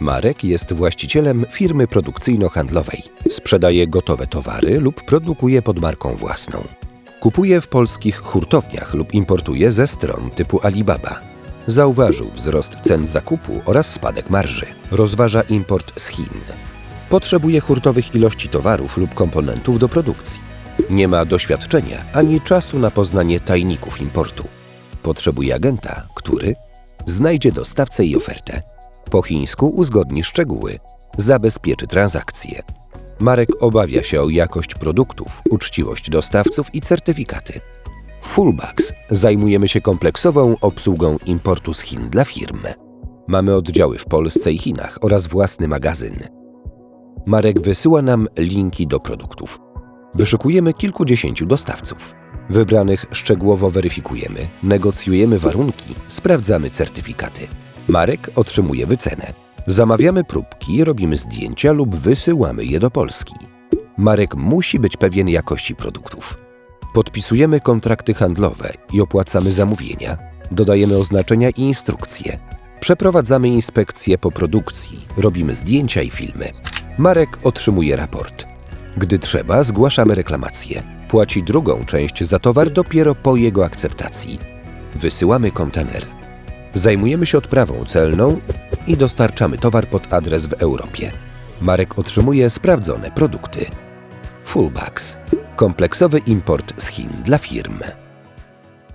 Marek jest właścicielem firmy produkcyjno-handlowej. Sprzedaje gotowe towary lub produkuje pod marką własną. Kupuje w polskich hurtowniach lub importuje ze stron typu Alibaba. Zauważył wzrost cen zakupu oraz spadek marży. Rozważa import z Chin. Potrzebuje hurtowych ilości towarów lub komponentów do produkcji. Nie ma doświadczenia ani czasu na poznanie tajników importu. Potrzebuje agenta, który znajdzie dostawcę i ofertę. Po chińsku uzgodni szczegóły, zabezpieczy transakcje. Marek obawia się o jakość produktów, uczciwość dostawców i certyfikaty. Fullbacks zajmujemy się kompleksową obsługą importu z Chin dla firm. Mamy oddziały w Polsce i Chinach oraz własny magazyn. Marek wysyła nam linki do produktów. Wyszukujemy kilkudziesięciu dostawców. Wybranych szczegółowo weryfikujemy, negocjujemy warunki, sprawdzamy certyfikaty. Marek otrzymuje wycenę. Zamawiamy próbki, robimy zdjęcia lub wysyłamy je do Polski. Marek musi być pewien jakości produktów. Podpisujemy kontrakty handlowe i opłacamy zamówienia. Dodajemy oznaczenia i instrukcje. Przeprowadzamy inspekcje po produkcji, robimy zdjęcia i filmy. Marek otrzymuje raport. Gdy trzeba, zgłaszamy reklamację. Płaci drugą część za towar dopiero po jego akceptacji. Wysyłamy kontener. Zajmujemy się odprawą celną i dostarczamy towar pod adres w Europie. Marek otrzymuje sprawdzone produkty. Fullbacks. Kompleksowy import z Chin dla firm.